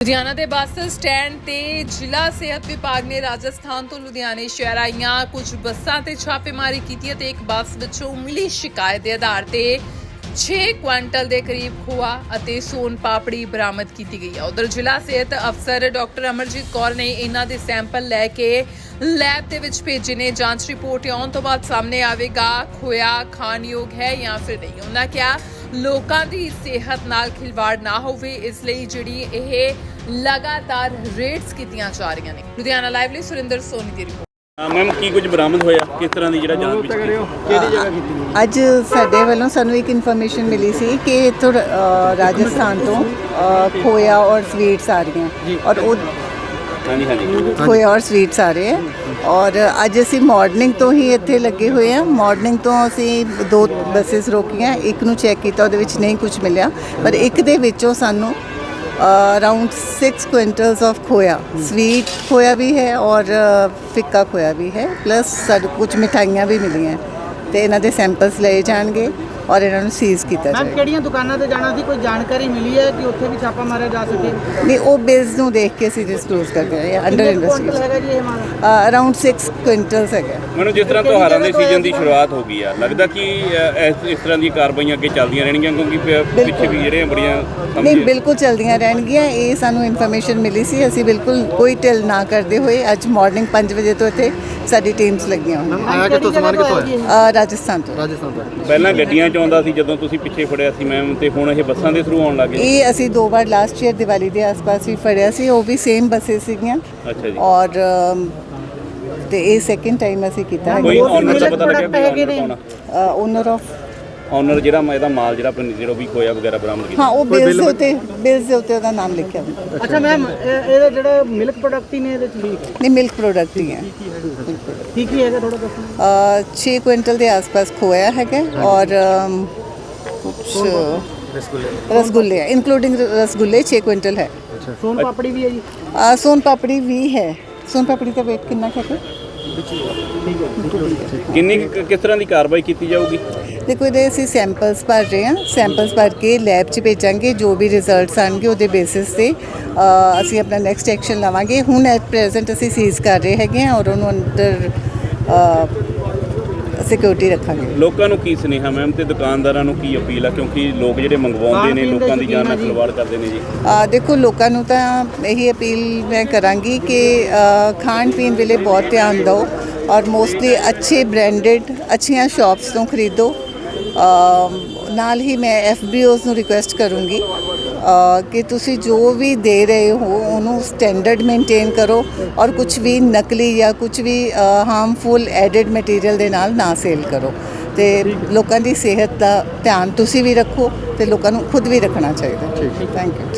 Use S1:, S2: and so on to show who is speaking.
S1: ਲੁਧਿਆਣਾ ਦੇ bus stand ਤੇ ਜ਼ਿਲ੍ਹਾ ਸਿਹਤ ਵਿਭਾਗ ਨੇ ਰਾਜਸਥਾਨ ਤੋਂ ਲੁਧਿਆਣੇ ਸ਼ਹਿਰ ਆਈਆਂ ਕੁਝ ਬੱਸਾਂ ਤੇ ਛਾਪੇਮਾਰੀ ਕੀਤੀ ਅਤੇ ਇੱਕ ਬੱਸ ਵਿੱਚੋਂ ਮਿਲੀ ਸ਼ਿਕਾਇਤ ਦੇ ਆਧਾਰ ਤੇ 6 ਕੁਇੰਟਲ ਦੇ ਕਰੀਬ ਖੋਆ ਅਤੇ ਸੋਨ ਪਾਪੜੀ ਬਰਾਮਦ ਕੀਤੀ ਗਈ ਹੈ ਉਧਰ ਜ਼ਿਲ੍ਹਾ ਸਿਹਤ ਅਫਸਰ ਡਾਕਟਰ ਅਮਰਜੀਤ ਕੌਰ ਨੇ ਇਹਨਾਂ ਦੇ ਸੈਂਪਲ ਲੈ ਕੇ ਲੈਬ ਦੇ ਵਿੱਚ ਭੇਜੇ ਨੇ। ਜਾਂਚ ਰਿਪੋਰਟ ਆਉਣ ਤੋਂ ਬਾਅਦ ਸਾਹਮਣੇ ਆਵੇਗਾ, ਖੋਇਆ, ਖਾਣਯੋਗ ਹੈ ਜਾਂ ਫਿਰ ਨਹੀਂ। ਉਹਨਾਂ ਕਿਹਾ ਲੋਕਾਂ ਦੀ ਸਿਹਤ ਨਾਲ ਖਿਲਵਾੜ ਨਾ ਹੋਵੇ ਇਸ ਲਈ ਜਿਹੜੀ ਇਹ ਲਗਾਤਾਰ ਰੇਟਸ ਕੀਤੀਆਂ ਜਾ ਰਹੀਆਂ ਨੇ। ਲੁਧਿਆਣਾ ਲਾਈਵ ਲਈ ਸੁਰਿੰਦਰ ਸੋਨੀ ਦੀ ਰਿਪੋਰਟ।
S2: ਮੈਮ ਕੀ ਕੁਝ ਬਰਾਮਦ ਹੋਇਆ? ਕਿਸ ਤਰ੍ਹਾਂ ਦੀ ਜਿਹੜਾ ਜਾਂਚ ਵਿੱਚ
S3: ਕਿਹੜੀ ਜਗ੍ਹਾ ਕੀਤੀ?
S4: ਅੱਜ ਸਾਡੇ ਵੱਲੋਂ ਸਾਨੂੰ ਇੱਕ ਇਨਫੋਰਮੇਸ਼ਨ ਮਿਲੀ ਸੀ ਕਿ ਇੱਥੋਂ ਰਾਜਸਥਾਨ ਤੋਂ ਖੋਇਆ ਔਰ ਸਵੀਟਸ ਆ ਰਹੀਆਂ। ਔਰ ਉਹ
S2: ਹਾਂਜੀ ਹਾਂਜੀ।
S4: ਖੋਇਆ ਔਰ ਸਵੀਟਸ ਆ ਰਹੇ ਹੈ ਔਰ ਅੱਜ ਅਸੀਂ ਮਾਰਨਿੰਗ ਤੋਂ ਹੀ ਇੱਥੇ ਲੱਗੇ ਹੋਏ ਆ ਮਾਰਨਿੰਗ ਤੋਂ ਅਸੀਂ ਦੋ ਬੱਸਸ ਰੋਕੀਆਂ। ਇੱਕ ਨੂੰ ਚੈੱਕ ਕੀਤਾ, ਉਹਦੇ ਵਿੱਚ ਨਹੀਂ ਕੁਝ ਮਿਲਿਆ। ਪਰ ਇੱਕ ਦੇ ਵਿੱਚੋਂ ਸਾਨੂੰ around 6 quintals of khoya. Sweet khoya ਵੀ ਹੈ ਔਰ ਫਿੱਕਾ ਖੋਇਆ ਵੀ ਹੈ। ਪਲੱਸ ਸਾਡੇ ਕੁਝ ਮਿਠਾਈਆਂ ਵੀ ਮਿਲੀਆਂ। ਤੇ ਇਹਨਾਂ ਦੇ ਸੈਂਪਲਸ ਲਏ ਜਾਣਗੇ। ਔਰ ਇਹਨਾਂ ਨੂੰ ਸੀਜ਼ ਕੀਤਾ
S3: ਮੈਮ
S4: ਜਾਏਗਾ।
S3: ਕਿਹੜੀਆਂ ਦੁਕਾਨਾਂ ਤੇ ਜਾਣਾ ਸੀ? ਕੋਈ ਜਾਣਕਾਰੀ ਮਿਲੀ ਹੈ ਕਿ ਉੱਥੇ ਵੀ ਛਾਪਾ ਮਾਰਿਆ ਜਾ ਸਕੇ?
S4: ਨਹੀਂ ਉਹ ਬਿਲਸ ਨੂੰ ਦੇਖ ਕੇ ਅਸੀਂ ਡਿਸਕਲੋਜ਼ ਕਰਦੇ ਹਾਂ ਅੰਡਰ ਇਨਵੈਸਟੀਗੇਸ਼ਨ
S3: ਹੈਗਾ ਜੀ ਇਹ ਮਾਲ?
S4: ਅਰਾਊਂਡ 6 ਕੁਇੰਟਲਸ ਹੈਗਾ।
S2: ਮੈਨੂੰ ਜਿਸ ਤਰ੍ਹਾਂ ਤਿਉਹਾਰਾਂ ਦੇ ਸੀਜ਼ਨ ਦੀ ਸ਼ੁਰੂਆਤ ਹੋ ਗਈ ਆ ਲੱਗਦਾ ਕਿ ਅ, ਇਸ ਇਸ ਤਰ੍ਹਾਂ ਦੀਆਂ ਕਾਰਵਾਈਆਂ ਅੱਗੇ ਚੱਲਦੀਆਂ ਰਹਿਣਗੀਆਂ ਕਿਉਂਕਿ ਪ- ਪਿੱਛੇ ਵੀ ਜਿਹੜੇ ਬੜੀਆਂ
S4: ਨਹੀਂ
S2: ਸਮਝੇ।
S4: ਬਿਲਕੁਲ ਚਲਦੀਆਂ ਰਹਿਣਗੀਆਂ ਇਹ ਸਾਨੂੰ ਇਨਫੋਰਮੇਸ਼ਨ ਮਿਲੀ ਸੀ ਅਸੀਂ ਬਿਲਕੁਲ ਕੋਈ ਢਿੱਲ ਨਾ ਕਰਦੇ ਹੋਏ ਅੱਜ ਮਾਰਨਿੰਗ 5 ਵਜੇ ਤੋਂ ਇੱਥੇ ਸਾਡੀ ਟੀਮਸ ਲੱਗੀਆਂ ਹੋਈਆਂ।
S3: ਆਇਆ ਕਿੱਥੋਂ? ਸਮਾਨ ਕਿੱਥੋਂ ਆਇਆ?
S4: ਅ, ਰਾਜਸਥਾਨ ਤੋਂ।
S3: ਰਾਜਸਥਾਨ ਤੋਂ।
S2: ਪਹਿਲਾਂ ਗੱਡੀਆਂ ਚ ਆਉਂਦਾ ਸੀ ਜਦੋਂ ਤੁਸੀਂ ਪਿੱਛੇ ਫੜਿਆ ਸੀ ਮੈਮ ਤੇ ਹੁਣ ਇਹ ਬੱਸਾਂ ਦੇ ਥਰੂ ਆਉਣ ਲੱਗੇ
S4: ਇਹ ਅਸੀਂ ਦੋ ਵਾਰ ਲਾਸਟ ਈਅਰ ਦੀਵਾਲੀ ਦੇ ਆਸ-ਪਾਸ ਵੀ ਫੜਿਆ ਸੀ ਉਹ ਵੀ ਸੇਮ ਬੱਸੇਸ ਸੀਗੀਆਂ।
S2: ਅੱਛਾ ਜੀ।
S4: ਔਰ ਅਮ, ਤੇ ਇਹ ਸੈਕਿੰਡ ਟਾਈਮ ਅਸੀਂ ਕੀਤਾ
S2: ਕੋਈ
S3: ਵੀ
S2: ਓਨਰ ਦਾ ਪਤਾ ਲੱਗਿਆ
S3: product ਹੈਗੇ ਨੇ?
S4: ਓਨਰ ਆਫ
S2: ਓਨਰ ਜਿਹੜਾ ਮ- ਇਹਦਾ ਮਾਲ ਜਿਹੜਾ ਆਪਣੇ ਜਿਹੜਾ ਵੀ ਖੋਇਆ ਵਗੈਰਾ ਬਰਾਮਦ ਕੀਤਾ।
S4: ਹਾਂ ਉਹ ਬਿਲਸ ਦੇ ਉੱਤੇ ਬਿਲਸ ਦੇ ਉੱਤੇ ਉਹਦਾ ਨਾਮ ਲਿਖਿਆ ਹੋਇਆ।
S3: ਅੱਛਾ ਮੈਮ ਇਹਦਾ ਜਿਹੜਾ ਮਿਲਕ ਪ੍ਰੋਡਕਟ ਹੀ ਨੇ ਇਹਦੇ ਚ ਵੀ
S4: ਨਹੀਂ ਮਿਲਕ ਪ੍ਰੋਡਕਟ ਹੀ ਹੈ।
S3: ਕੀ ਕੀ ਹੈਗਾ ਥੋੜਾ ਦੱਸੋ?
S4: 6 ਕੁਇੰਟਲ ਦੇ ਆਸ-ਪਾਸ ਖੋਇਆ ਹੈਗਾ ਔਰ ਕੁਛ ਰਸਗੁੱਲੇ ਇਨਕਲੂਡਿੰਗ ਰਸਗੁੱਲੇ 6 ਕੁਇੰਟਲ ਹੈ।
S3: ਸੋਨ ਪਾਪੜੀ ਵੀ ਹੈ ਜੀ?
S4: ਅ, ਸੋਨ ਪਾਪੜੀ ਵੀ ਹੈ। ਸੋਨ ਪਾਪੜੀ ਦਾ weight ਕਿੰਨਾ ਹੈ
S2: ਕਿੰਨੀ ਕੁ- ਕਿਸ ਤਰ੍ਹਾਂ ਦੀ ਕਾਰਵਾਈ ਕੀਤੀ ਜਾਊਗੀ?
S4: ਦੇਖੋ ਇਹਦੇ ਅਸੀਂ ਸੈਂਪਲਸ ਭਰ ਰਹੇ ਹਾਂ। ਸੈਂਪਲਸ ਭਰ ਕੇ ਲੈਬ 'ਚ ਭੇਜਾਂਗੇ। ਜੋ ਵੀ ਰਿਜ਼ਲਟਸ ਆਣਗੇ ਉਹਦੇ ਬੇਸਿਸ ਤੇ ਅ, ਅਸੀਂ ਆਪਣਾ ਨੈਕਸਟ ਐਕਸ਼ਨ ਲਵਾਂਗੇ। ਹੁਣ ਐਟ ਪ੍ਰੈਜ਼ੈਂਟ ਅਸੀਂ ਸੀਜ਼ ਕਰ ਰਹੇ ਹੈਗੇ ਹਾਂ ਔਰ ਉਹਨੂੰ ਅੰਡਰ ਸਿਕਿਉਰਿਟੀ ਰੱਖਾਂਗੇ।
S2: ਲੋਕਾਂ ਨੂੰ ਕੀ ਸੁਨੇਹਾ ਮੈਮ ਤੇ ਦੁਕਾਨਦਾਰਾਂ ਨੂੰ ਕੀ ਅਪੀਲ ਆ? ਕਿਉਂਕਿ ਲੋਕ ਜਿਹੜੇ ਮੰਗਵਾਉਂਦੇ ਨੇ ਲੋਕਾਂ ਦੀ ਜਾਨ ਨਾਲ। ਖਿਲਵਾੜ ਕਰਦੇ ਨੇ ਜੀ।
S4: ਆ ਦੇਖੋ ਲੋਕਾਂ ਨੂੰ ਤਾਂ ਇਹੀ ਅਪੀਲ ਮੈਂ ਕਰਾਂਗੀ ਕਿ ਖਾਣ ਪੀਣ ਵੇਲੇ ਬਹੁਤ ਧਿਆਨ ਦਿਓ ਔਰ ਮੋਸਟਲੀ ਅੱਛੇ ਬ੍ਰਾਂਡਡ ਅੱਛੀਆਂ ਸ਼ਾਪਸ ਤੋਂ ਖਰੀਦੋ। ਨਾਲ ਹੀ ਮੈਂ ਐਫਬੀਓਜ਼ ਨੂੰ ਰਿਕੁਐਸਟ ਕਰੂੰਗੀ। ਕਿ ਤੁਸੀਂ ਜੋ ਵੀ ਦੇ ਰਹੇ ਹੋ ਉਹਨੂੰ ਸਟੈਂਡਰਡ ਮੇਨਟੇਨ ਕਰੋ ਔਰ ਕੁਝ ਵੀ ਨਕਲੀ ਜਾਂ ਕੁਝ ਵੀ ਹਾਰਮਫੁਲ ਐਡਡ ਮਟੀਰੀਅਲ ਦੇ ਨਾਲ ਨਾ ਸੇਲ ਕਰੋ। ਤੇ ਲੋਕਾਂ ਦੀ ਸਿਹਤ ਦਾ ਧਿਆਨ ਤੁਸੀਂ ਵੀ ਰੱਖੋ ਤੇ ਲੋਕਾਂ ਨੂੰ ਖੁਦ ਵੀ ਰੱਖਣਾ ਚਾਹੀਦਾ। Thank you